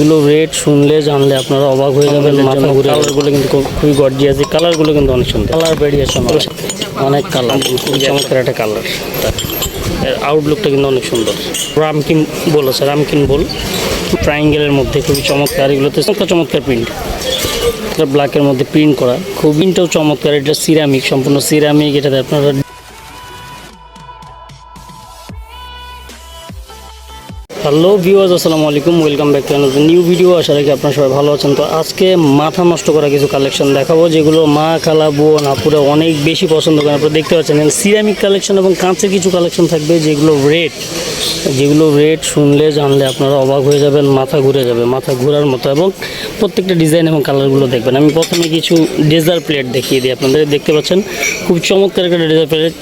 এগুলো রেট শুনলে জানলে আপনারা অবাক হয়ে যাবেন মাথা ঘুরে কালারগুলো কিন্তু খুব- খুবই গর্জিয়াস এই কালারগুলো কিন্তু অনেক সুন্দর। কালার ভেরিয়েশন অনেক। কালার খুবই চমৎকার। একটা কালারের আউটলুকটা কিন্তু অনেক সুন্দর। রামকিন বল আছে রামকিন বল। ট্রাইঙ্গেলের মধ্যে খুবই চমৎকার এগুলোতে চমৎকার চমৎকার প্রিন্ট এটা ব্ল্যাকের মধ্যে প্রিন্ট করা। খুবইটাও চমৎকার এটা সিরামিক সম্পূর্ণ সিরামিক এটাতে আপনারা হ্যালো ভিউয়ার্স, আসসালামু আলাইকুম, welcome back to another new video আশা রাখি আপনারা সবাই ভালো আছেন। তো আজকে মাথা নষ্ট করা কিছু কালেকশন দেখাবো, যেগুলো মা, খালা বোন আপুরা অনেক বেশি পছন্দ করেন। আপনারা দেখতে পাচ্ছেন সিরামিক কালেকশন এবং কাঁচের কিছু কালেকশন থাকবে, যেগুলো রেট যেগুলো রেট শুনলে জানলে আপনারা অবাক হয়ে যাবেন, মাথা ঘুরে যাবে, মাথা ঘোরার মতো। এবং প্রত্যেকটা ডিজাইন এবং কালারগুলো দেখবেন। আমি প্রথমে কিছু ডেজার প্লেট দেখিয়ে দিই আপনাদের। দেখতে পাচ্ছেন, খুব চমৎকার একটা ডেজার প্লেট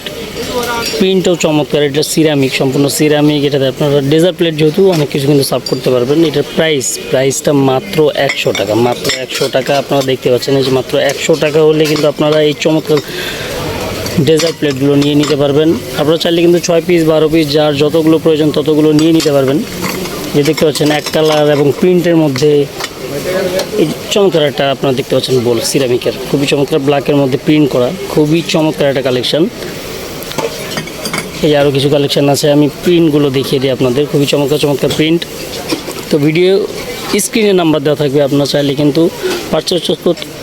প্রিন্টও চমৎকার, এটা সিরামিক সম্পূর্ণ সিরামিক এটাতে আপনারা ডেজার্ট প্লেট যেহেতু অনেক কিছু কিন্তু সার্ভ করতে পারবেন। এটার প্রাইস প্রাইসটা মাত্র একশো টাকা, মাত্র একশো টাকা আপনারা দেখতে পাচ্ছেন, এই যে মাত্র একশো টাকা হলে কিন্তু আপনারা এই চমৎকার ডেজার্ট প্লেটগুলো নিয়ে নিতে পারবেন। আপনারা চাইলে কিন্তু ছয় পিস বারো পিস যার যতগুলো প্রয়োজন ততগুলো নিয়ে নিতে পারবেন। যে দেখতে পাচ্ছেন, এক কালার এবং প্রিন্টের মধ্যে এই চমৎকার একটা আপনারা দেখতে পাচ্ছেন বল সিরামিকের খুবই চমৎকার ব্ল্যাকের মধ্যে প্রিন্ট করা, খুবই চমৎকার একটা কালেকশন এই আরও কিছু কালেকশন আছে, আমি প্রিন্টগুলো দেখিয়ে দিই আপনাদের। খুবই চমৎকার চমৎকার প্রিন্ট তো ভিডিও স্ক্রিনে নাম্বার দেওয়া থাকবে, আপনার চাইলে কিন্তু পারচেস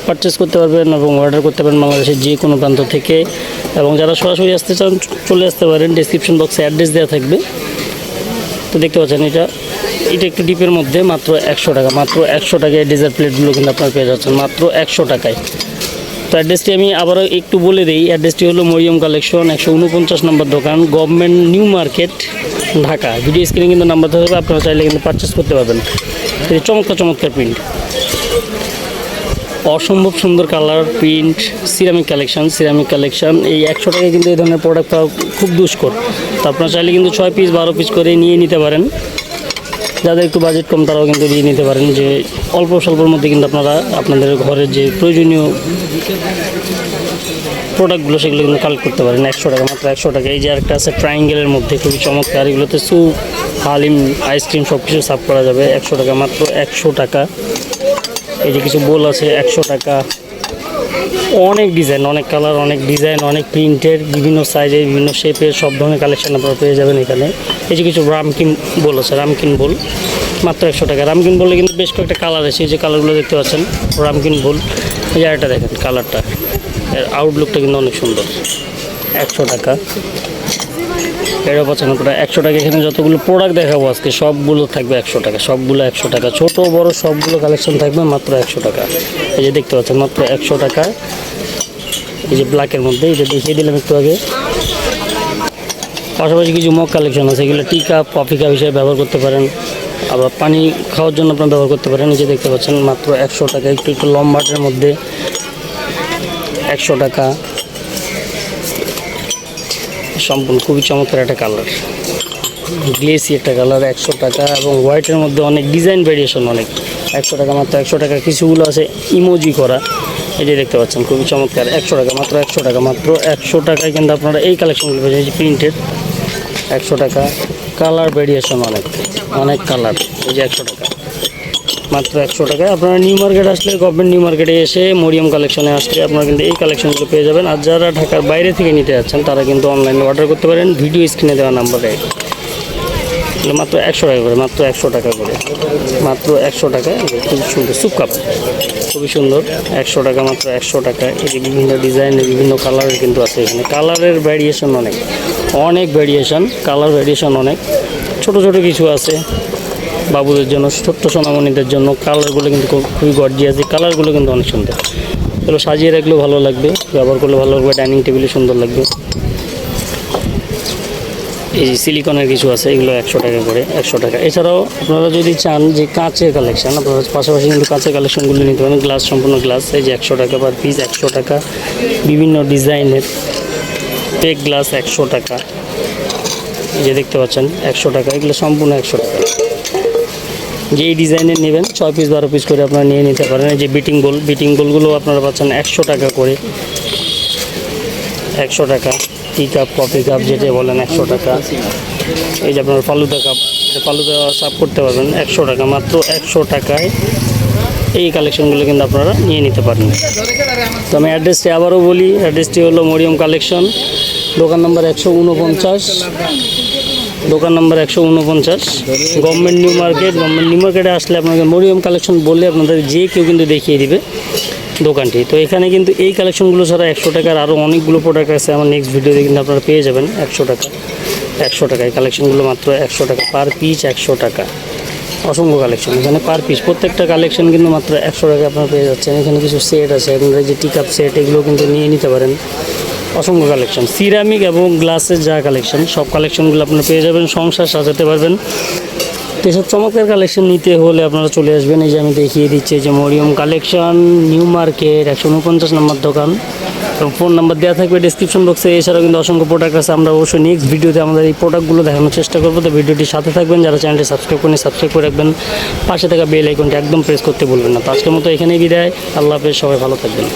পারচেস করতে পারবেন এবং অর্ডার করতে পারেন বাংলাদেশের যে কোনো প্রান্ত থেকে। এবং যারা সরাসরি আসতে চান, চলে আসতে পারেন। ডিসক্রিপশন বক্সে অ্যাড্রেস দেওয়া থাকবে। তো দেখতে পাচ্ছেন এটা এটা একটু ডিপের মধ্যে, মাত্র একশো টাকা, মাত্র একশো টাকায় ডেজার্ট প্লেটগুলো কিন্তু আপনারা পেয়ে যাচ্ছেন, মাত্র একশো টাকায়। তো অ্যাড্রেসটি আমি আবারও একটু বলে দিই। অ্যাড্রেসটি হলো মরিয়ম কালেকশন একশো উনপঞ্চাশ নম্বর দোকান, government new market, Dhaka. Video স্ক্রিনে কিন্তু নাম্বার দেওয়া হবে আপনারা চাইলে কিন্তু পারচেস করতে পারবেন। চমৎকার চমৎকার প্রিন্ট অসম্ভব সুন্দর colour print ceramic collection ceramic collection এই একশো টাকায় কিন্তু এই ধরনের প্রোডাক্ট খুব দুষ্কর। তো আপনারা চাইলে কিন্তু ছয় পিস বারো পিস করে নিয়ে নিতে পারেন। যাদের একটু বাজেট কম, তারাও কিন্তু নিয়ে নিতে পারেন যে অল্প স্বল্পর মধ্যে কিন্তু আপনারা আপনাদের ঘরের যে প্রয়োজনীয় প্রোডাক্টগুলো সেগুলো কিন্তু কালেক্ট করতে পারেন। একশো টাকা, মাত্র একশো টাকা। এই যে আরেকটা আছে ট্রাইঙ্গেলের মধ্যে খুবই চমৎকার। এগুলোতে স্যুপ হালিম আইসক্রিম সব কিছু সার্ভ করা যাবে। একশো টাকা, মাত্র একশো টাকা। এই যে কিছু বোল আছে, একশো টাকা। অনেক ডিজাইন অনেক কালার অনেক ডিজাইন অনেক প্রিন্টের বিভিন্ন সাইজের বিভিন্ন শেপের সব ধরনের কালেকশন আপনারা পেয়ে যাবেন এখানে। এই যে কিছু রামকিন বল আছে রামকিন বল, মাত্র একশো টাকা। রামকিন বললে কিন্তু বেশ কয়েকটা কালার আছে, এই যে কালারগুলো দেখতে পাচ্ছেন রামকিন বোল। এই আরেকটা দেখেন কালারটা এর আউটলুকটা কিন্তু অনেক সুন্দর। একশো টাকা। এরও পাচ্ছেন আপনারা একশো টাকা। এখানে যতগুলো প্রোডাক্ট দেখাবো আজকে, সবগুলো থাকবে একশো টাকা, সবগুলো একশো টাকা। ছোট, বড় সবগুলো কালেকশন থাকবে মাত্র একশো টাকা। এই যে দেখতে পাচ্ছেন, মাত্র একশো টাকা। এই যে ব্ল্যাকের মধ্যে এটা দেখিয়ে দিলাম একটু আগে। পাশাপাশি কিছু মগ কালেকশন আছে, এগুলো টি কাপ কফি কাপ হিসেবে ব্যবহার করতে পারেন। আবার পানি খাওয়ার জন্য আপনারা ব্যবহার করতে পারেন। যে দেখতে পাচ্ছেন, মাত্র একশো টাকা, একটু একটু লম্বাটের মধ্যে। একশো টাকা। সম্পূর্ণ, খুবই চমৎকার একটা কালার গ্লেসি একটা কালার একশো টাকা এবং হোয়াইটের মধ্যে অনেক ডিজাইন ভেরিয়েশন অনেক। একশো টাকা মাত্র, একশো টাকা কিছুগুলো আছে ইমোজি করা। যে দেখতে পাচ্ছেন, খুবই চমৎকার, একশো টাকা মাত্র, একশো টাকা মাত্র, একশো টাকায় কিন্তু আপনারা এই কালেকশনগুলো পেয়েছেন এই প্রিন্টেড একশো টাকা কালার ভেরিয়েশন অনেক অনেক কালার এই যে একশো টাকা। মাত্র একশো টাকায়। আপনারা নিউ মার্কেট আসলে গভর্নমেন্ট নিউ মার্কেটে এসে মরিয়াম কালেকশনে আসলে আপনারা কিন্তু এই কালেকশনগুলো পেয়ে যাবেন। আর যারা ঢাকার বাইরে থেকে নিতে যাচ্ছেন, তারা কিন্তু অনলাইনে অর্ডার করতে পারেন। ভিডিও স্ক্রিনে দেওয়া নাম্বারে মাত্র একশো টাকা করে, মাত্র একশো টাকা করে। মাত্র একশো টাকা। খুব সুন্দর সুপ কাপ খুবই সুন্দর। একশো টাকা, মাত্র একশো টাকা। এই যে বিভিন্ন ডিজাইনের বিভিন্ন কালারের কিন্তু আছে এখানে। কালারের ভ্যারিয়েশন অনেক। অনেক ভ্যারিয়েশন কালার ভ্যারিয়েশন অনেক। ছোট ছোট কিছু আছে। বাবুদের জন্য, ছোট্ট সোনামণিদের জন্য। কালারগুলো কিন্তু খুব- খুবই গর্জিয়াস এই কালারগুলো কিন্তু অনেক সুন্দর। এগুলো সাজিয়ে রাখলেও ভালো লাগবে। ব্যবহার করলে ভালো লাগবে। ডাইনিং টেবিলে সুন্দর লাগবে। এই সিলিকনের কিছু আছে, এগুলো একশো টাকা করে, একশো টাকা। এছাড়াও আপনারা যদি চান যে কাঁচের কালেকশান আপনারা পাশাপাশি কিন্তু কাঁচের কালেকশনগুলো নিতে পারেন। গ্লাস, সম্পূর্ণ গ্লাস, এই যে একশো টাকা পার পিস একশো টাকা। বিভিন্ন ডিজাইনের পেক গ্লাস একশো টাকা। এই যে দেখতে পাচ্ছেন, একশো টাকা। এগুলো সম্পূর্ণ একশো টাকা। যেই ডিজাইনের নেবেন, ছয় পিস বারো পিস করে আপনারা নিয়ে নিতে পারেন। যে বিটিং বোল বিটিং বোলগুলো আপনারা পাচ্ছেন একশো টাকা করে। একশো টাকা। টি কাপ কফি কাপ যেটা বলেন একশো টাকা। এই যে আপনার ফালুদা কাপ ফালুদা সার্ভ করতে পারবেন একশো টাকা। মাত্র একশো টাকায় এই কালেকশনগুলো কিন্তু আপনারা নিয়ে নিতে পারেন তো আমি অ্যাড্রেসটি আবারও বলি অ্যাড্রেসটি হলো মরিয়ম কালেকশন দোকান নম্বর একশো উনপঞ্চাশ। দোকান নম্বর একশো উনপঞ্চাশ। Government new market government new মার্কেটে আসলে আপনাকে মরিয়ম কালেকশন বললে আপনাদের যে কেউ কিন্তু দেখিয়ে দিবে দোকানটি। তো এখানে কিন্তু এই কালেকশনগুলো ছাড়া একশো টাকার আরও অনেকগুলো প্রোডাক্ট আছে। আমার নেক্সট ভিডিওতে কিন্তু আপনারা পেয়ে যাবেন একশো টাকা। একশো টাকা। এই কালেকশনগুলো মাত্র একশো টাকা। পার পিস একশো টাকা। অসংখ্য কালেকশন এখানে পার পিস প্রত্যেকটা কালেকশন কিন্তু মাত্র একশো টাকা আপনারা পেয়ে যাচ্ছেন। এখানে কিছু সেট আছে। আপনারা যে টিকাপ সেট এগুলো কিন্তু নিয়ে নিতে পারেন। অসংখ্য কালেকশন সিরামিক এবং গ্লাসের যা কালেকশন সব কালেকশনগুলো আপনারা পেয়ে যাবেন, সংসার সাজাতে পারবেন। তো এসব চমৎকার কালেকশন নিতে হলে আপনারা চলে আসবেন। এই যে আমি দেখিয়ে দিচ্ছি যে মরিয়ম কালেকশন নিউ মার্কেট একশো উনপঞ্চাশ নম্বর দোকান। এবং ফোন নাম্বার দেওয়া থাকবে ডিসক্রিপশন বক্সে এছাড়াও কিন্তু অসংখ্য প্রোডাক্ট আছে, আমরা অবশ্যই নেক্সট ভিডিওতে আমাদের এই প্রোডাক্টগুলো দেখানোর চেষ্টা করব। তো ভিডিওটির সাথে থাকবেন, যারা চ্যানেলটি সাবস্ক্রাইব করেন সাবস্ক্রাইব করে রাখবেন। পাশে থাকা বেল আইকনটি একদম প্রেস করতে বলবেন না। তো আজকের মতো এখানেই বিদায়। আল্লাহ হাফেজ, সবাই ভালো থাকবেন।